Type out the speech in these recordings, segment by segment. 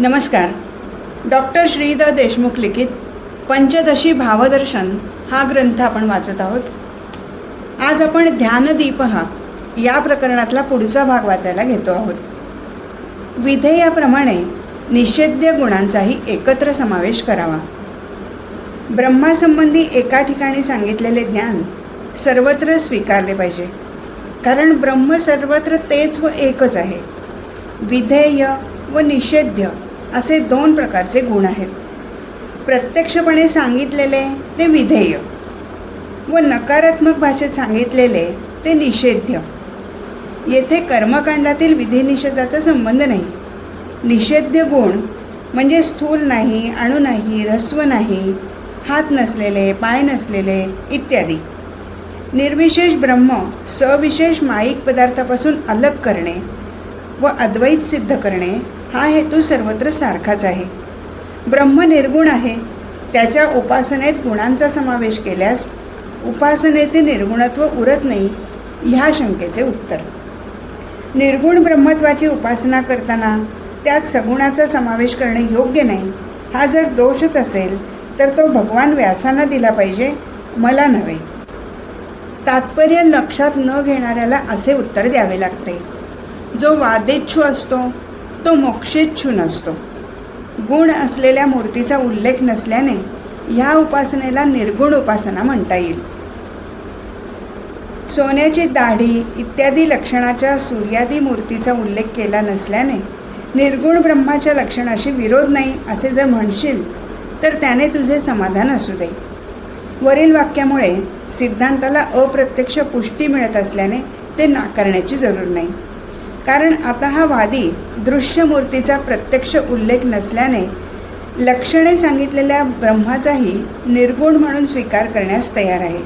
नमस्कार. डॉक्टर श्रीधर देशमुख लिखित पंचदशी भावदर्शन हा ग्रंथ आपण वाचत आहोत. आज आपण ध्यानदीप हा या प्रकरणातला पुढचा भाग वाचायला घेतो आहोत. विधेयाप्रमाणे निषेध्य गुणांचाही एकत्र समावेश करावा. ब्रह्मासंबंधी एका ठिकाणी सांगितलेले ज्ञान सर्वत्र स्वीकारले पाहिजे. कारण ब्रह्म सर्वत्र तेच व एकच आहे. विधेय व निषेध्य असे दोन प्रकारचे गुण आहेत. प्रत्यक्षपणे सांगितलेले ते विधेय व नकारात्मक भाषेत सांगितलेले ते निषेध्य. येथे कर्मकांडातील विधिनिषेधाचा संबंध नाही. निषेध्य गुण म्हणजे स्थूल नाही अणू नाही ह्रस्व नाही हात नसलेले पाय नसलेले इत्यादी. निर्विशेष ब्रह्म सविशेष माईक पदार्थापासून अलग करणे व अद्वैत सिद्ध करणे हा हेतू सर्वत्र सारखाच आहे. ब्रह्म निर्गुण आहे. त्याच्या उपासनेत गुणांचा समावेश केल्यास उपासनेचे निर्गुणत्व उरत नाही ह्या शंकेचे उत्तर. निर्गुण ब्रह्मत्वाची उपासना करताना त्यात सगुणाचा समावेश करणे योग्य नाही. हा जर दोषच असेल तर तो भगवान व्यासांना दिला पाहिजे मला नव्हे. तात्पर्य लक्षात न घेणाऱ्याला असे उत्तर द्यावे लागते. जो वादेच्छू असतो तो मोक्षेच्छू नसतो गुण असलेल्या मूर्तीचा उल्लेख नसल्याने ह्या उपासनेला निर्गुण उपासना म्हणता येईल. सोन्याची दाढी इत्यादी लक्षणाच्या सूर्यादी मूर्तीचा उल्लेख केला नसल्याने निर्गुण ब्रह्माच्या लक्षणाशी विरोध नाही असे जर म्हणशील तर त्याने तुझे समाधान असू दे. वरील वाक्यामुळे सिद्धांताला अप्रत्यक्ष पुष्टी मिळत असल्याने ते नाकारण्याची जरूर नाही. कारण आता हा वादी दृश्यमूर्तीचा प्रत्यक्ष उल्लेख नसल्याने लक्षणे सांगितलेल्या ब्रह्माचाही निर्गुण म्हणून स्वीकार करण्यास तयार आहे.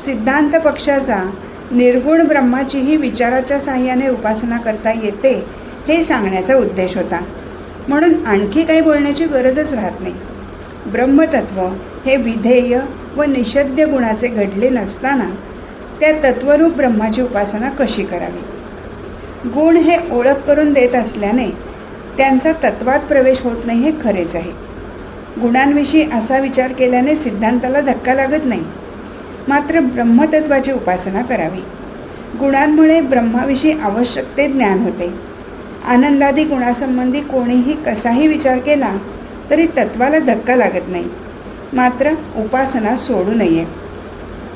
सिद्धांत पक्षाचा निर्गुण ब्रह्माचीही विचाराच्या साह्याने उपासना करता येते हे सांगण्याचा उद्देश होता. म्हणून आणखी काही बोलण्याची गरजच राहत नाही. ब्रह्मतत्व हे विधेय व निषद्य गुणाचे घडले नसताना त्या तत्वरूप ब्रह्माची उपासना कशी करावी? गुण हे ओळख करून देत असल्याने त्यांचा तत्वात प्रवेश होत नाही हे खरेच आहे. गुणांविषयी असा विचार केल्याने सिद्धांताला धक्का लागत नाही. मात्र ब्रह्मतत्वाची उपासना करावी. गुणांमुळे ब्रह्माविषयी आवश्यक ते ज्ञान होते. आनंदादी गुणासंबंधी कोणीही कसाही विचार केला तरी तत्वाला धक्का लागत नाही. मात्र उपासना सोडू नये.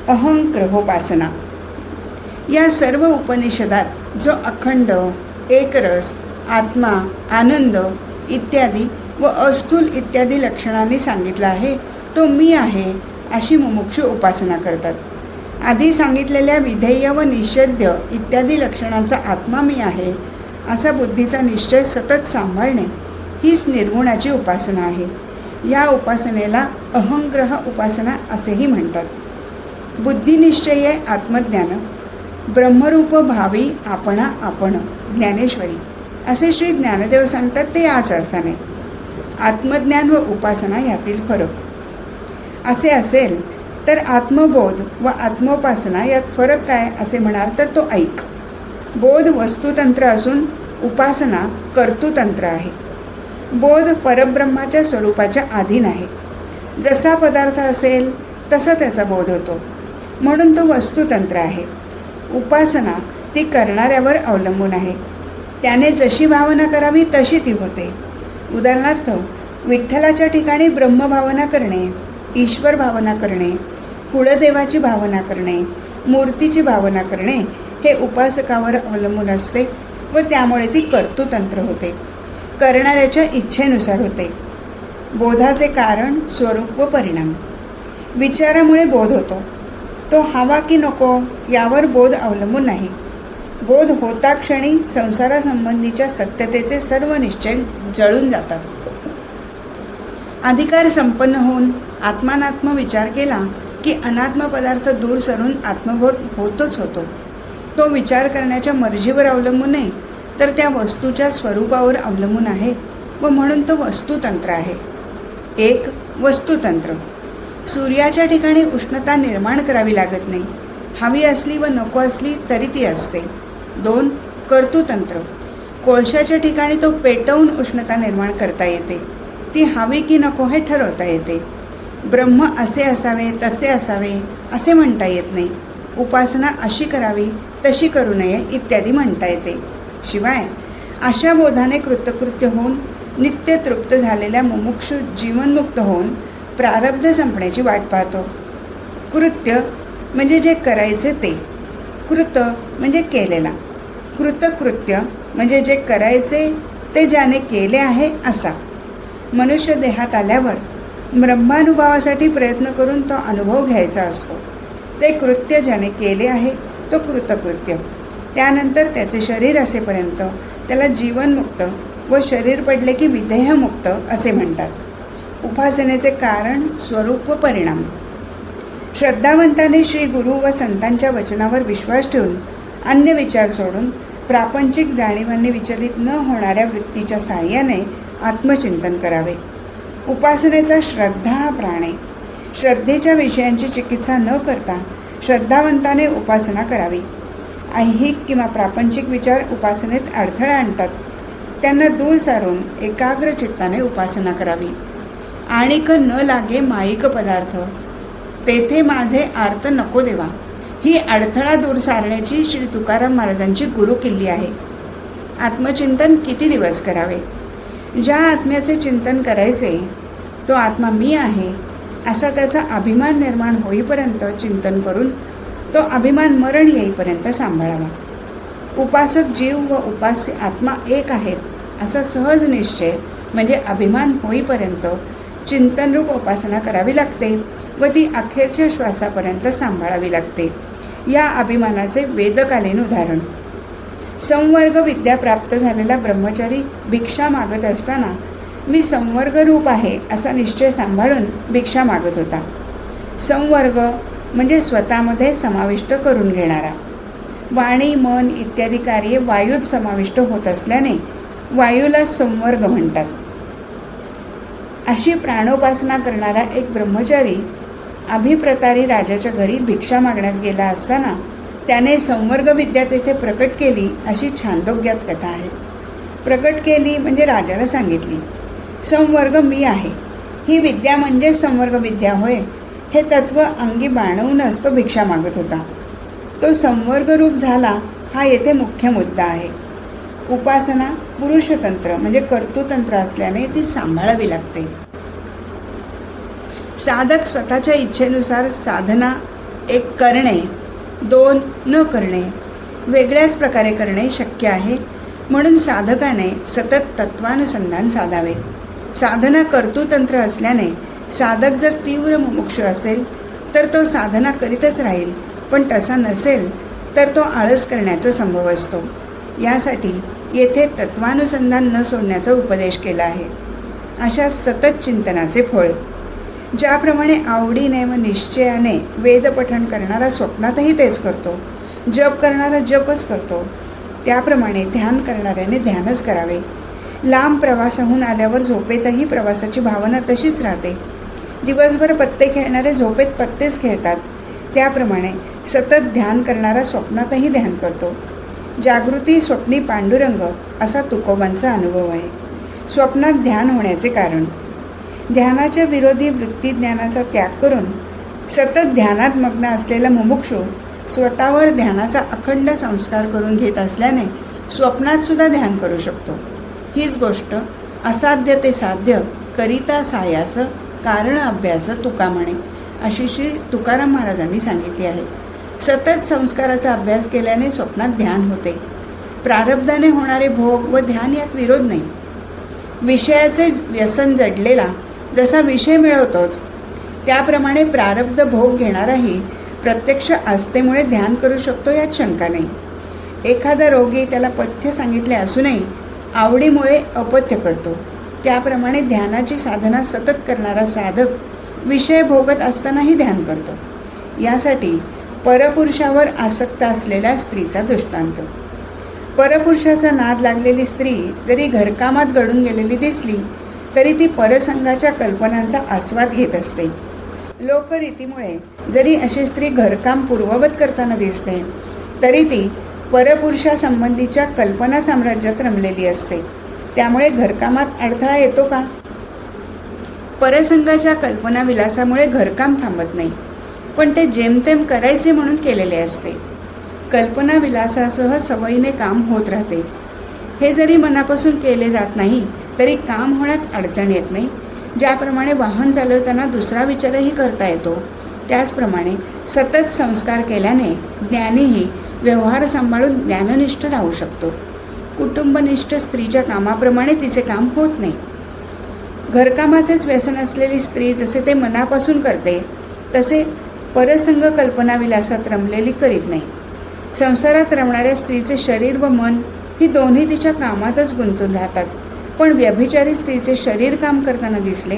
अहंग्रहोपासना या सर्व उपनिषदात जो अखंड एकरस आत्मा आनंद इत्यादी व अस्थूल इत्यादी लक्षणांनी सांगितला आहे तो मी आहे अशी मुमुक्षू उपासना करतात. आधी सांगितलेल्या विधेय व निषेध्य इत्यादी लक्षणांचा आत्मा मी आहे असा बुद्धीचा निश्चय सतत सांभाळणे हीच निर्गुणाची उपासना आहे. या उपासनेला अहंग्रह उपासना असेही म्हणतात. बुद्धिनिश्चय आत्मज्ञान ब्रह्मरूप भावी आपणा आपण ज्ञानेश्वरी. असे श्री ज्ञानदेव सांगतात ते याच अर्थाने. आत्मज्ञान व उपासना यातील फरक. असे असेल तर आत्मबोध व आत्मोपासना यात फरक काय असे म्हणाल तर तो ऐक. बोध वस्तुतंत्र असून उपासना कर्तुतंत्र आहे. बोध परब्रह्माच्या स्वरूपाच्या अधीन आहे. जसा पदार्थ असेल तसा त्याचा बोध होतो. म्हणून तो वस्तुतंत्र आहे. उपासना ती करणाऱ्यावर अवलंबून आहे. त्याने जशी भावना करावी तशी ती होते. उदाहरणार्थ विठ्ठलाच्या ठिकाणी ब्रह्मभावना करणे ईश्वर भावना करणे कुळदेवाची भावना करणे मूर्तीची भावना करणे हे उपासकावर अवलंबून असते व त्यामुळे ती कर्तुतंत्र होते. करणाऱ्याच्या इच्छेनुसार होते. बोधाचे कारण स्वरूप व परिणाम. विचारामुळे बोध होतो. तो हवा की नको यावर बोध अवलंबून नाही. बोध होता क्षणी संसारासंबंधीच्या सत्यतेचे सर्व निश्चय जळून जातात. अधिकार संपन्न होऊन आत्मानात्म विचार केला की अनात्म पदार्थ दूर सरून आत्मबोध होतोच होतो. तो विचार करण्याच्या मर्जीवर अवलंबून नाही तर त्या वस्तूच्या स्वरूपावर अवलंबून आहे व म्हणून तो वस्तुतंत्र आहे. एक वस्तुतंत्र. सूर्याच्या ठिकाणी उष्णता निर्माण करावी लागत नाही. हवी असली व नको असली तरी ती असते. दोन कर्तुतंत्र. कोळशाच्या ठिकाणी तो पेटवून उष्णता निर्माण करता येते. ती हवी की नको हे ठरवता येते. ब्रह्म असे असावे तसे असावे असे म्हणता येत नाही. उपासना अशी करावी तशी करू नये इत्यादी म्हणता येते. शिवाय अशा बोधाने कृतकृत्य होऊन नित्य तृप्त झालेल्या मुमुक्षु जीवनमुक्त होऊन प्रारब्ध संपण्याची वाट पाहतो. कृत्य म्हणजे जे करायचे ते. कृत म्हणजे केलेला. कृतकृत्य म्हणजे जे करायचे ते ज्याने केले आहे असा. मनुष्य देहात आल्यावर ब्रह्मानुभवासाठी प्रयत्न करून तो अनुभव घ्यायचा असतो. ते कृत्य ज्याने केले आहे तो कृतकृत्य त्यानंतर त्याचे शरीर असेपर्यंत त्याला जीवनमुक्त व शरीर पडले की विधेयमुक्त असे म्हणतात. उपासनेचे कारण स्वरूप व परिणाम. श्रद्धावंताने श्री गुरु व संतांच्या वचनावर विश्वास ठेवून अन्य विचार सोडून प्रापंचिक जाणीवांनी विचलित न होणाऱ्या वृत्तीच्या साह्याने आत्मचिंतन करावे. उपासनेचा श्रद्धा हा प्राण. आहे श्रद्धेच्या विषयांची चिकित्सा न करता श्रद्धावंताने उपासना करावी. ऐहिक किंवा प्रापंचिक विचार उपासनेत अडथळा आणतात. त्यांना दूर सारून एकाग्र चित्ताने उपासना करावी. आणिक न लागे माईक पदार्थ. तेथे माझे आर्त नको देवा. ही अडथळा दूर सारण्याची श्री तुकाराम महाराजांची गुरु किल्ली आहे. आत्मचिंतन किती दिवस करावे? ज्या आत्म्याचे चिंतन करायचे तो आत्मा मी आहे असा त्याचा अभिमान निर्माण होईपर्यंत चिंतन करून तो अभिमान मरण येईपर्यंत सांभाळावा. उपासक जीव व उपास्य आत्मा एक आहेत असा सहज निश्चय म्हणजे अभिमान होईपर्यंत चिंतनरूप उपासना करावी लागते व ती अखेरच्या श्वासापर्यंत सांभाळावी लागते. या अभिमानाचे वेदकालीन उदाहरण. संवर्ग विद्या प्राप्त झालेला ब्रह्मचारी भिक्षा मागत असताना मी संवर्ग रूप आहे असा निश्चय सांभाळून भिक्षा मागत होता. संवर्ग म्हणजे स्वतःमध्ये समाविष्ट करून घेणारा. वाणी मन इत्यादी कार्ये वायूत समाविष्ट होत असल्याने वायूला संवर्ग म्हणतात. अशी प्राणोपासना करणारा एक ब्रह्मचारी अभिप्रतारी राजाच्या घरी भिक्षा मागण्यास गेला असताना त्याने संवर्ग विद्या तेथे प्रकट केली अशी छांदोग्यात कथा आहे. प्रकट केली म्हणजे राजाला सांगितली संवर्ग मी आहे. ही विद्या म्हणजे संवर्ग विद्या होय. हे तत्व अंगी बाणवूनच तो भिक्षा मागत होता. तो संवर्गरूप झाला हा येथे मुख्य मुद्दा आहे. उपासना पुरुषतंत्र म्हणजे कर्तृतंत्र असल्याने ती सांभाळावी लागते. साधक स्वतःच्या इच्छेनुसार साधना एक करणे दोन न करणे वेगळ्याच प्रकारे करणे शक्य आहे. म्हणून साधकाने सतत तत्वानुसंधान साधावे. साधना कर्तृतंत्र असल्याने साधक जर तीव्र मुमुक्ष असेल तर तो साधना करीतच राहील. पण तसा नसेल तर तो आळस करण्याचा संभव असतो. यासाठी येथे तत्वानुसंधान न सोडण्याचा उपदेश केला आहे. अशा सतत चिंतनाचे फळ. ज्याप्रमाणे आवडीने व निश्चयाने वेदपठण करणारा स्वप्नातही तेच करतो. जप करणारा जपच करतो. त्याप्रमाणे ध्यान करणाऱ्याने ध्यानच करावे. लांब प्रवासाहून आल्यावर झोपेतही प्रवासाची भावना तशीच राहते. दिवसभर पत्ते खेळणारे झोपेत पत्तेच खेळतात. त्याप्रमाणे सतत ध्यान करणारा स्वप्नातही ध्यान करतो. जागृती स्वप्नी पांडुरंग असा तुकोबांचा अनुभव आहे. स्वप्नात ध्यान होण्याचे कारण. ध्यानाच्या विरोधी वृत्तीज्ञानाचा त्याग करून सतत ध्यानात मग्न असलेला मुमुक्षू स्वतःवर ध्यानाचा अखंड संस्कार करून घेत असल्याने स्वप्नात सुद्धा ध्यान करू शकतो. हीच गोष्ट असाध्य ते साध्य करिता सायास कारण अभ्यास तुका म्हणे अशी श्री तुकाराम महाराजांनी सांगितली आहे. सतत संस्काराचा अभ्यास केल्याने स्वप्नात ध्यान होते. प्रारब्धाने होणारे भोग व ध्यान यात विरोध नाही. विषयाचे व्यसन जडलेला जसा विषय मिळवतोच त्याप्रमाणे प्रारब्ध भोग घेणाराही प्रत्यक्ष आस्थेमुळे ध्यान करू शकतो यात शंका नाही. एखादा रोगी त्याला पथ्य सांगितले असूनही आवडीमुळे अपथ्य करतो. त्याप्रमाणे ध्यानाची साधना सतत करणारा साधक विषय भोगत असतानाही ध्यान करतो. यासाठी परपुरुषावर आसक्त असलेल्या स्त्रीचा दृष्टांत. परपुरुषाचा नाद लागलेली स्त्री जरी घरकामात घडून गेलेली दिसली तरी ती परसंगाच्या कल्पनांचा आस्वाद घेत असते. लोकरीतीमुळे जरी अशी स्त्री घरकाम पूर्ववत करताना दिसते तरी ती परपुरुषासंबंधीच्या कल्पना साम्राज्यात रमलेली असते. त्यामुळे घरकामात अडथळा येतो का? परसंगाच्या कल्पनाविलासामुळे घरकाम थांबत नाही. पण ते जेमतेम करायचे म्हणून केलेले असते. कल्पना विलासासह सवयीने काम होत राहते. हे जरी मनापासून केले जात नाही तरी काम होण्यात अडचण येत नाही. ज्याप्रमाणे वाहन चालवताना दुसरा विचारही करता येतो त्याचप्रमाणे सतत संस्कार केल्याने ज्ञानीही व्यवहार सांभाळून ज्ञाननिष्ठ राहू शकतो. कुटुंबनिष्ठ स्त्रीच्या कामाप्रमाणे तिचे काम होत नाही. घरकामाचेच व्यसन असलेली स्त्री जसे ते मनापासून करते तसे परसंग कल्पनाविलासात रमलेली करीत नाही. संसारात रमणाऱ्या स्त्रीचे शरीर व मन ही दोन्ही तिच्या कामातच गुंतून राहतात. पण व्यभिचारी स्त्रीचे शरीर काम करताना दिसले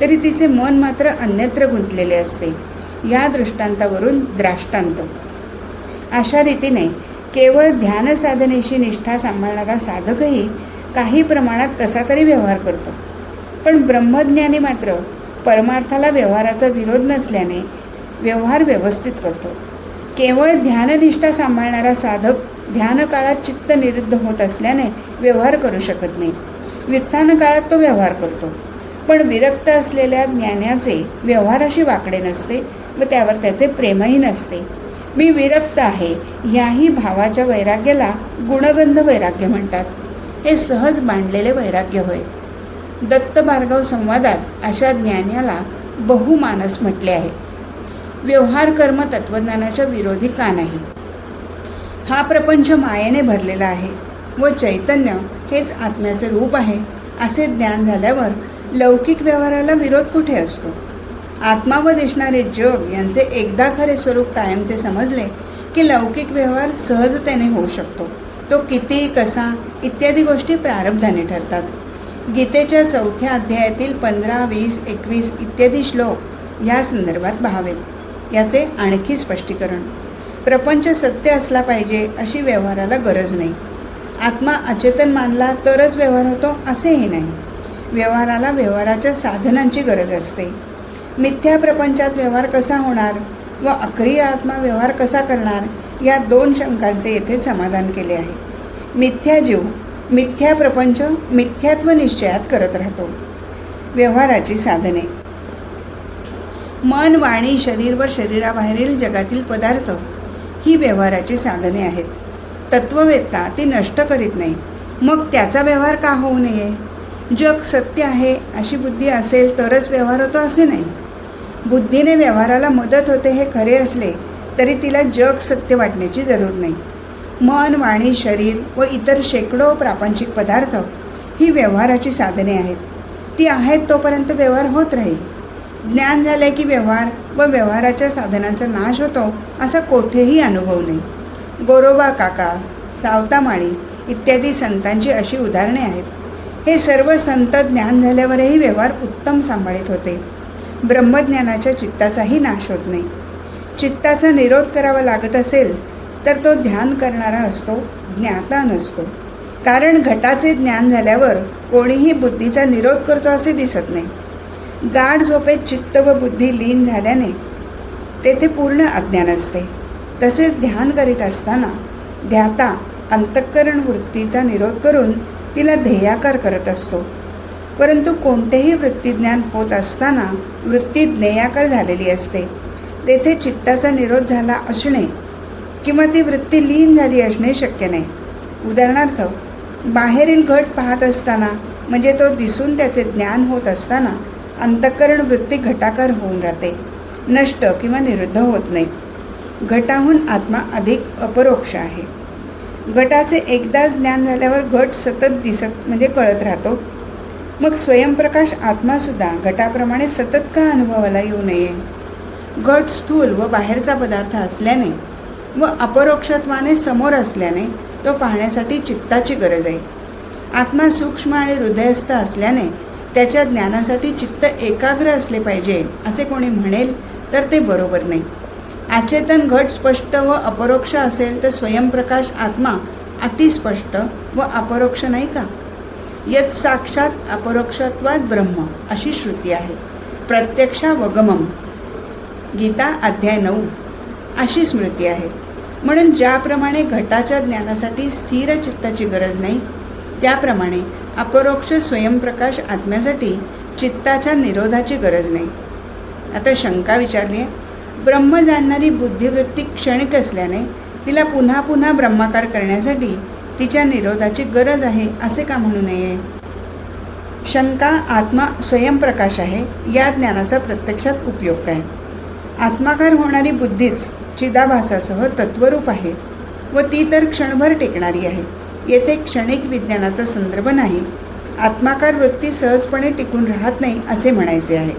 तरी तिचे मन मात्र अन्यत्र गुंतलेले असते. या दृष्टांतावरून द्राष्टांत. अशा रीतीने केवळ ध्यानसाधनेशी निष्ठा सांभाळणारा साधकही काही प्रमाणात कसा तरी व्यवहार करतो. पण ब्रह्मज्ञानी मात्र परमार्थाला व्यवहाराचा विरोध नसल्याने व्यवहार व्यवस्थित करतो. केवळ ध्याननिष्ठा सांभाळणारा साधक ध्यानकाळात चित्त निरुद्ध होत असल्याने व्यवहार करू शकत नाही. वित्तान काळात तो व्यवहार करतो. पण विरक्त असलेल्या ज्ञानाचे व्यवहाराशी वाकडे नसते व त्यावर त्याचे प्रेमही नसते. मी विरक्त आहे याही भावाच्या वैराग्याला गुणगंध वैराग्य म्हणतात. हे सहज मांडलेले वैराग्य होय. दत्त भार्गव संवादात अशा ज्ञानाला बहुमानस म्हटले आहे. व्यवहार कर्म तत्त्वज्ञानाच्या विरोधी का नाही? हा प्रपंच मायेने भरलेला आहे व चैतन्य हेच आत्म्याचे रूप आहे असे ज्ञान झाल्यावर लौकिक व्यवहाराला विरोध कुठे असतो? आत्मा व दिसणारे जग यांचे एकदा खरे स्वरूप कायमचे समजले की लौकिक व्यवहार सहजतेने होऊ शकतो. तो किती कसा इत्यादी गोष्टी प्रारब्धाने ठरतात. गीतेच्या चौथ्या अध्यायातील पंधरा वीस एकवीस इत्यादी श्लोक या संदर्भात पाहावेत. याचे आणखी स्पष्टीकरण. प्रपंच सत्य असला पाहिजे अशी व्यवहाराला गरज नाही. आत्मा अचेतन मानला तरच व्यवहार होतो असेही नाही. व्यवहाराला व्यवहाराच्या साधनांची गरज असते. मिथ्या प्रपंचात व्यवहार कसा होणार व अक्रिय आत्मा व्यवहार कसा करणार या दोन शंकांचे येथे समाधान केले आहे. मिथ्या जीव मिथ्या प्रपंच मिथ्यात्व निश्चयात करत राहतो. व्यवहाराची साधने. मन वाणी शरीर व शरीराबाहेरील जगातील पदार्थ ही व्यवहाराची साधने आहेत. तत्ववेत्ता ती नष्ट करीत नाही. मग त्याचा व्यवहार का होऊ नये? जग सत्य आहे अशी बुद्धी असेल तरच व्यवहार होतो असे नाही. बुद्धीने व्यवहाराला मदत होते हे खरे असले तरी तिला जग सत्य वाटण्याची जरूर नाही. मन वाणी शरीर व इतर शेकडो प्रापंचिक पदार्थ ही व्यवहाराची साधने आहेत. ती आहेत तोपर्यंत व्यवहार होत राहील. ज्ञान झाले की व्यवहार व व्यवहाराच्या साधनांचा नाश होतो असा कोठेही अनुभव नाही. गोरोबा काका सावतामाळी इत्यादी संतांची अशी उदाहरणे आहेत. हे सर्व संत ज्ञान झाल्यावरही व्यवहार उत्तम सांभाळीत होते. ब्रह्मज्ञानाच्या चित्ताचाही नाश होत नाही. चित्ताचा निरोध करावा लागत असेल तर तो ध्यान करणारा असतो ज्ञाता नसतो. कारण घटाचे ज्ञान झाल्यावर कोणीही बुद्धीचा निरोध करतो असे दिसत नाही. गाढ झोपेत चित्त व बुद्धी लीन झाल्याने तेथे पूर्ण अज्ञान असते. तसेच ध्यान करीत असताना ध्याता अंतःकरण वृत्तीचा निरोध करून तिला ध्येयाकार करत असतो. परंतु कोणतेही वृत्तीज्ञान होत असताना वृत्ती ज्ञेयाकार झालेली असते. तेथे चित्ताचा निरोध झाला असणे किंवा ती वृत्ती लीन झाली असणे शक्य नाही. उदाहरणार्थ बाहेरील घट पाहत असताना म्हणजे तो दिसून त्याचे ज्ञान होत असताना अंतःकरण वृत्ती घटाकार होऊन राहते. नष्ट किंवा निरुद्ध होत नाही. घटाहून आत्मा अधिक अपरोक्ष आहे. घटाचे एकदाच ज्ञान झाल्यावर घट सतत दिसत म्हणजे कळत राहतो. मग स्वयंप्रकाश आत्मासुद्धा घटाप्रमाणे सतत का अनुभवाला येऊ नये? घट स्थूल व बाहेरचा पदार्थ असल्याने व अपरोक्षत्वाने समोर असल्याने तो पाहण्यासाठी चित्ताची गरज आहे. आत्मा सूक्ष्म आणि हृदयस्थ असल्याने त्याच्या ज्ञानासाठी चित्त एकाग्र असले पाहिजे असे कोणी म्हणेल तर ते बरोबर नाही. अचेतन घट स्पष्ट व अपरोक्ष असेल तर स्वयंप्रकाश आत्मा अतिस्पष्ट व अपरोक्ष नाही का? यत साक्षात अपरोक्षत्वात ब्रह्म अशी श्रुती आहे. प्रत्यक्षा वगमम गीता अध्याय नऊ. अशी स्मृती आहे. म्हणून ज्याप्रमाणे घटाच्या ज्ञानासाठी स्थिर चित्ताची गरज नाही त्याप्रमाणे अपरोक्ष स्वयंप्रकाश आत्म्यासाठी चित्ताच्या निरोधाची गरज नाही. आता शंका विचारली आहे. ब्रह्म जाणणारी बुद्धिवृत्ती क्षणिक असल्याने तिला पुन्हा पुन्हा ब्रह्माकार करण्यासाठी तिच्या निरोधाची गरज आहे असे का म्हणू नये? शंका आत्मा स्वयंप्रकाश आहे या ज्ञानाचा प्रत्यक्षात उपयोग काय? आत्माकार होणारी बुद्धीच चिदाभासासह तत्वरूप आहे व ती तर क्षणभर टेकणारी आहे. येथे क्षणिक विज्ञानाचा संदर्भ नाही. आत्माकार वृत्ती सहजपणे टिकून राहत नाही असे म्हणायचे आहे.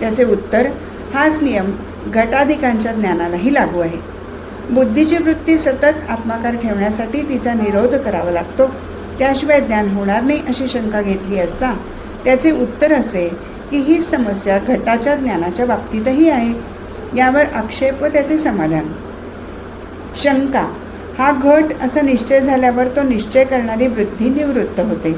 त्याचे उत्तर हाच नियम घटाधिकांच्या ज्ञानालाही लागू आहे. बुद्धीची वृत्ती सतत आत्माकार ठेवण्यासाठी तिचा निरोध करावा लागतो. त्याशिवाय ज्ञान होणार नाही अशी शंका घेतली असता त्याचे उत्तर असे की ही समस्या घटाच्या ज्ञानाच्या बाबतीतही आहे. यावर आक्षेप व त्याचे समाधान. शंका हा घट असा निश्चय झाल्यावर तो निश्चय करणारी वृद्धी निवृत्त होते.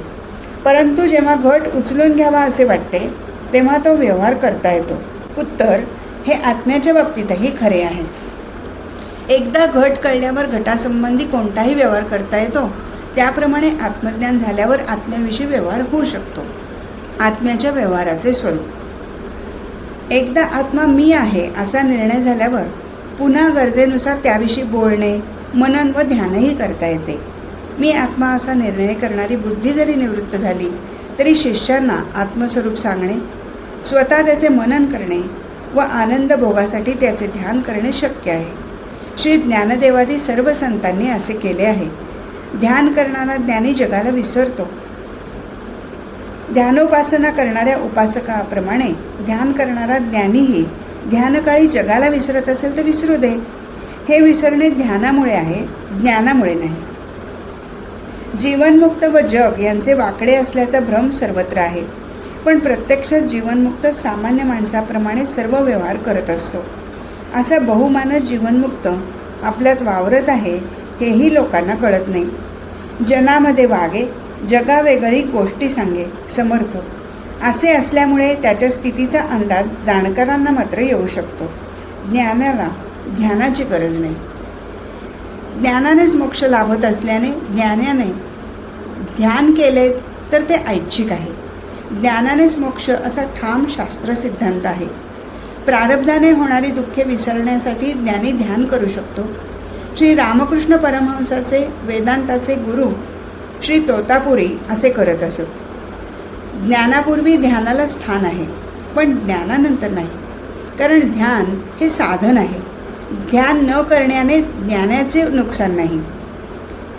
परंतु जेव्हा घट उचलून घ्यावा असे वाटते तेव्हा तो व्यवहार करता येतो. उत्तर हे आत्म्याच्या बाबतीतही खरे आहे. एकदा घट कळल्यावर घटासंबंधी कोणताही व्यवहार करता येतो त्याप्रमाणे आत्मज्ञान झाल्यावर आत्म्याविषयी व्यवहार होऊ शकतो. आत्म्याच्या व्यवहाराचे स्वरूप. एकदा आत्मा मी आहे असा निर्णय झाल्यावर पुन्हा गरजेनुसार त्याविषयी बोलणे मनन व ध्यानही करता येते. मी आत्मा असा निर्णय करणारी बुद्धी जरी निवृत्त झाली तरी शिष्यांना आत्मस्वरूप सांगणे स्वतः त्याचे मनन करणे व आनंद भोगासाठी त्याचे ध्यान करणे शक्य आहे. श्री ज्ञानदेवादी सर्व संतांनी असे केले आहे. ध्यान करणारा ज्ञानी जगाला विसरतो. ध्यानोपासना करणाऱ्या उपासकाप्रमाणे ध्यान करणारा ज्ञानीही ध्यानकाळी जगाला विसरत असेल तर विसरू दे. हे विसरणे ध्यानामुळे आहे ज्ञानामुळे नाही. जीवनमुक्त व जग यांचे वाकडे असल्याचा भ्रम सर्वत्र आहे पण प्रत्यक्षात जीवनमुक्त सामान्य माणसाप्रमाणे सर्व व्यवहार करत असतो. असा बहुमानस जीवनमुक्त आपल्यात वावरत आहे हेही लोकांना कळत नाही. जनामध्ये वागे जगावेगळी गोष्टी सांगे समर्थ. असे असल्यामुळे त्याच्या स्थितीचा अंदाज जाणकारांना मात्र येऊ शकतो. ज्ञानाला ध्यानाची गरज नाही. ज्ञानानेच मोक्ष लाभत असल्याने ज्ञानाने ध्यान केले तर ते ऐच्छिक आहे. ज्ञानानेच मोक्ष असा ठाम शास्त्र सिद्धांत आहे. प्रारब्धाने होणारी दुःखे विसरण्यासाठी ज्ञानी ध्यान करू शकतो. श्री रामकृष्ण परमहंसाचे वेदांताचे गुरु श्री तोतापुरी असे करत असत. ज्ञानापूर्वी ध्यानाला स्थान आहे पण ज्ञानानंतर नाही. कारण ध्यान हे साधन आहे. ध्यान न करण्याने ज्ञानाचे नुकसान नाही.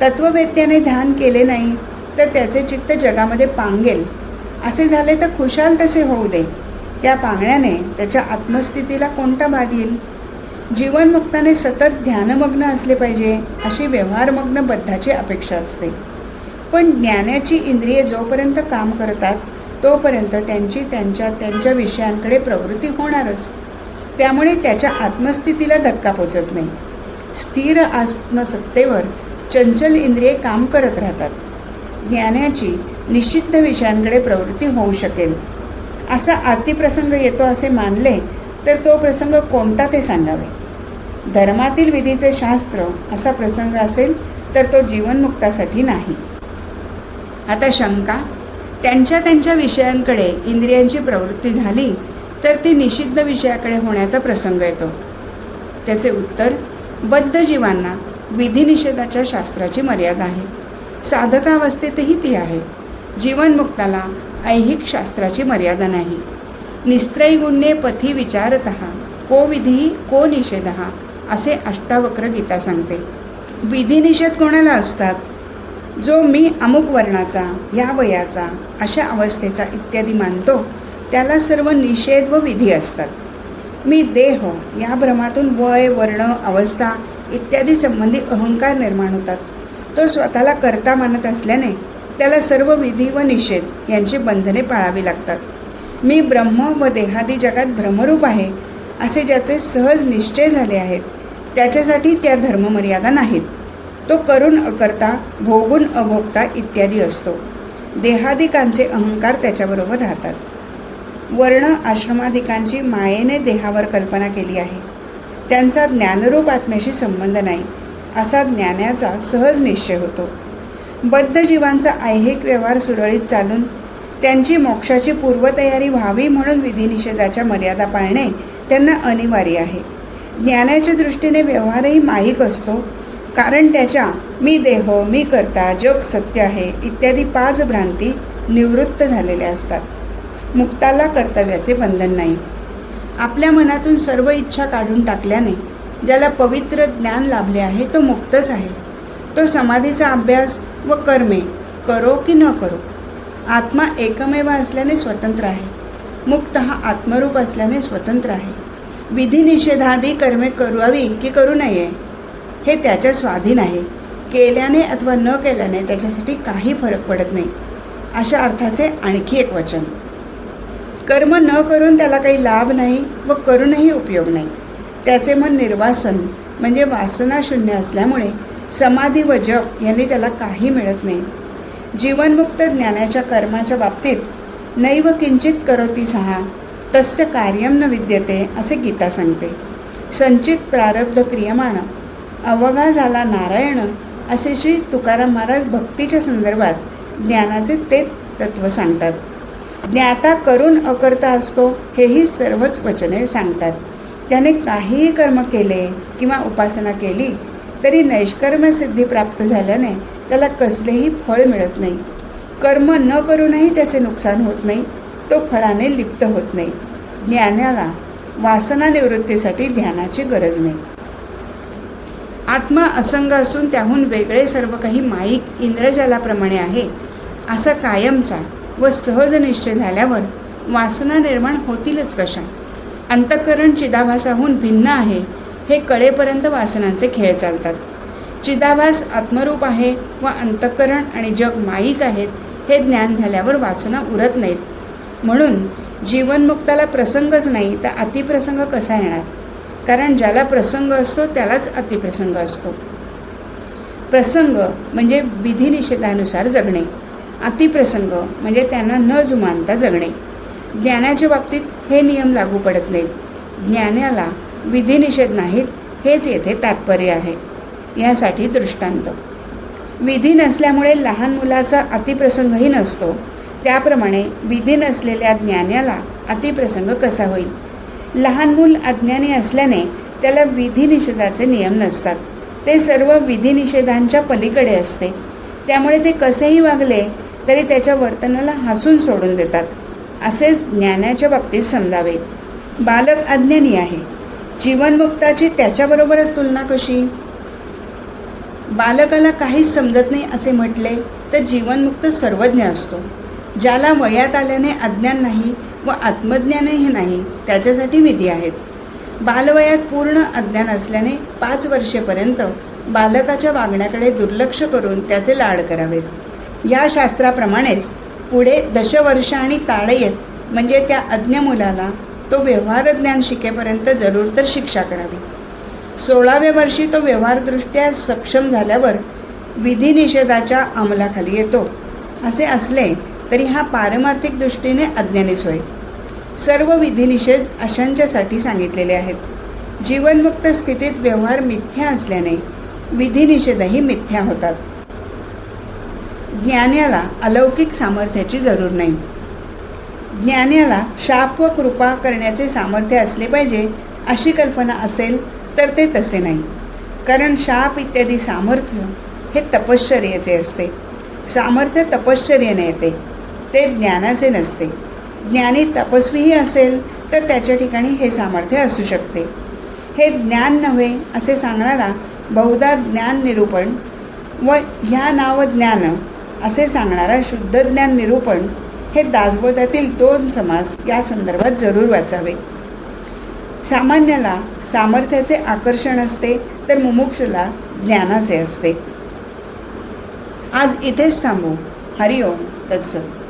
तत्ववेत्याने ध्यान केले नाही तर त्याचे चित्त जगामध्ये पांगेल. असे झाले तर खुशाल तसे होऊ दे. त्या पांगण्याने त्याच्या आत्मस्थितीला कोणता बाध येईल? जीवनमुक्ताने सतत ध्यानमग्न असले पाहिजे अशी व्यवहारमग्न बद्धाची अपेक्षा असते. पण ज्ञानाची इंद्रिये जोपर्यंत काम करतात तोपर्यंत त्यांची त्यांच्या त्यांच्या विषयांकडे प्रवृत्ती होणारच. त्यामुळे त्याच्या आत्मस्थितीला धक्का पोचत नाही. स्थिर आत्मसत्तेवर चंचल इंद्रिये काम करत राहतात. ज्ञानाची निश्चित विषयांकडे प्रवृत्ती होऊ शकेल. असा आरतीप्रसंग येतो असे मानले तर तो प्रसंग कोणता ते सांगावे? धर्मातील विधीचे शास्त्र असा प्रसंग असेल तर तो जीवनमुक्तासाठी नाही. आता शंका त्यांच्या त्यांच्या विषयांकडे इंद्रियांची प्रवृत्ती झाली तर ती निषिद्ध विषयाकडे होण्याचा प्रसंग येतो. त्याचे उत्तर बद्ध जीवांना विधिनिषेधाच्या शास्त्राची मर्यादा आहे. साधकावस्थेतही ती आहे. जीवनमुक्ताला ऐहिक शास्त्राची मर्यादा नाही. निस्त्रयी गुण्ये पथी विचारत को विधी को निषेध असे अष्टावक्र गीता सांगते. विधिनिषेध कोणाला असतात? जो मी अमुक वर्णाचा या वयाचा अशा अवस्थेचा इत्यादी मानतो त्याला सर्व निषेध व विधी असतात. मी देह या भ्रमातून वय वर्ण अवस्था इत्यादी संबंधी अहंकार निर्माण होतात. तो स्वतःला करता मानत असल्याने त्याला सर्व विधी व निषेध यांची बंधने पाळावी लागतात. मी ब्रह्म व देहादी जगात भ्रमरूप आहे असे ज्याचे सहज निश्चय झाले आहेत त्याच्यासाठी त्या धर्ममर्यादा नाहीत. तो करून अकर्ता भोगून अभोगता इत्यादी असतो. देहादिकांचे अहंकार त्याच्याबरोबर राहतात. वर्ण आश्रमाधिकांची मायेने देहावर कल्पना केली आहे. त्यांचा ज्ञानरूप आत्म्याशी संबंध नाही असा ज्ञानाचा सहज निश्चय होतो. बद्ध जीवांचा ऐहिक व्यवहार सुरळीत चालून त्यांची मोक्षाची पूर्वतयारी व्हावी म्हणून विधिनिषेधाच्या मर्यादा पाळणे त्यांना अनिवार्य आहे. ज्ञानाच्या दृष्टीने व्यवहारही माहीक असतो कारण त्याच्या मी देह मी करता जग सत्य आहे इत्यादी पाच भ्रांती निवृत्त झालेल्या असतात. मुक्ताला कर्तव्याचे बंधन नाही. आपल्या मनातून सर्व इच्छा काढून टाकल्याने ज्याला पवित्र ज्ञान लाभले आहे तो मुक्तच आहे. तो समाधीचा अभ्यास व कर्मे करो की न करो आत्मा एकमेव असल्याने स्वतंत्र आहे. मुक्त हा आत्मरूप असल्याने स्वतंत्र आहे. विधिनिषेधादी कर्मे करावी की करू नये हे त्याच्या स्वाधीन आहे. केल्याने अथवा न केल्याने त्याच्यासाठी काही फरक पडत नाही. अशा अर्थाचे आणखी एक वचन. कर्म न करून त्याला काही लाभ नाही व करूनही उपयोग नाही. त्याचे मन निर्वासन म्हणजे वासनाशून्य असल्यामुळे समाधी व जप यांनी त्याला काही मिळत नाही. जीवनमुक्त ज्ञानाच्या कर्माच्या बाबतीत नैव किंचित करोती सहा तस्य कार्यम न विद्यते असे गीता सांगते. संचित प्रारब्ध क्रियमाण अवघा झाला नारायण असे श्री तुकाराम महाराज भक्तीच्या संदर्भात ज्ञानाचे ते तत्व सांगतात. ज्ञाता करून अकर्ता असतो हेही सर्वच वचने सांगतात. त्याने काहीही कर्म केले किंवा उपासना केली तरी नैष्कर्म सिद्धी प्राप्त झाल्याने त्याला कसलेही फळ मिळत नाही. कर्म न करूनही त्याचे नुकसान होत नाही तो फळाने लिप्त होत नाही. ज्ञानाला वासना निवृत्तीसाठी ध्यानाची गरज नाही. आत्मा असंग असून त्याहून वेगळे सर्व काही माईक इंद्रजालाप्रमाणे आहे असा कायमचा व सहजनिश्चय झाल्यावर वासना निर्माण होतीलच कशा. अंतःकरण चिदाभासाहून भिन्न आहे हे कळेपर्यंत वासनांचे खेळ चालतात. चिदाभास आत्मरूप आहे व अंतःकरण आणि जग माईक आहेत हे ज्ञान झाल्यावर वासना उरत नाहीत. म्हणून जीवनमुक्ताला प्रसंगच नाही तर अतिप्रसंग कसा येणार? कारण ज्याला प्रसंग असतो त्यालाच अतिप्रसंग असतो. प्रसंग म्हणजे विधिनिषेधानुसार जगणे. अतिप्रसंग म्हणजे त्यांना न जुमानता जगणे. ज्ञानाच्या बाबतीत हे नियम लागू पडत नाहीत. ज्ञानाला विधिनिषेध नाहीत हेच येथे तात्पर्य आहे. यासाठी दृष्टांत. विधी नसल्यामुळे लहान मुलाचा अतिप्रसंगही नसतो. त्याप्रमाणे विधी नसलेल्या ज्ञानाला अतिप्रसंग कसा होईल? लहान मूल अज्ञानी असल्याने त्याला विधिनिषेधाचे नियम नसतात. ते सर्व विधिनिषेधांच्या पलीकडे असते. त्यामुळे ते कसेही वागले तरी त्याच्या वर्तनाला हसून सोडून देतात. असे ज्ञानाच्या बाबतीत समजावे. बालक अज्ञानी आहे. जीवनमुक्ताची त्याच्याबरोबरच तुलना कशी? बालकाला काहीच समजत नाही असे म्हटले तर जीवनमुक्त सर्वज्ञ असतो. ज्याला वयात आल्याने अज्ञान नाही व आत्मज्ञानही नाही त्याच्यासाठी विधी आहेत. बालवयात पूर्ण अज्ञान असल्याने पाच वर्षेपर्यंत बालकाच्या वागण्याकडे दुर्लक्ष करून त्याचे लाड करावेत. या शास्त्राप्रमाणेच पुढे दशवर्ष आणि ताडयेत म्हणजे त्या अज्ञ मुलाला तो व्यवहार ज्ञान शिकेपर्यंत जरूर तर शिक्षा करावी. सोळाव्या वर्षी तो व्यवहारदृष्ट्या सक्षम झाल्यावर विधिनिषेधाच्या अंमलाखाली येतो. असे असले तरी हा पारमार्थिक दृष्टीने अज्ञानीच होय. सर्व विधिनिषेध अशांच्यासाठी सांगितलेले आहेत. जीवनमुक्त स्थितीत व्यवहार मिथ्या असल्याने विधिनिषेधही मिथ्या होतात. ज्ञानाला अलौकिक सामर्थ्याची जरूर नाही. ज्ञानाला शाप व कृपा करण्याचे सामर्थ्य असले पाहिजे अशी कल्पना असेल तर ते तसे नाही. कारण शाप इत्यादी सामर्थ्य हे तपश्चर्याचे असते. सामर्थ्य तपश्चर्याने येते. ते ज्ञानाचे नसते. ज्ञानी तपस्वीही असेल तर त्याच्या ठिकाणी हे सामर्थ्य असू शकते. हे ज्ञान नव्हे असे सांगणारा बहुधा ज्ञान निरूपण व ह्या नाव ज्ञान असे सांगणारा शुद्ध ज्ञान निरूपण हे दासबोधातील दोन समास या संदर्भात जरूर वाचावे. सामान्याला सामर्थ्याचे आकर्षण असते तर मुमुक्षूला ज्ञानाचे असते. आज इथेच थांबू. हरिओम तत्सत.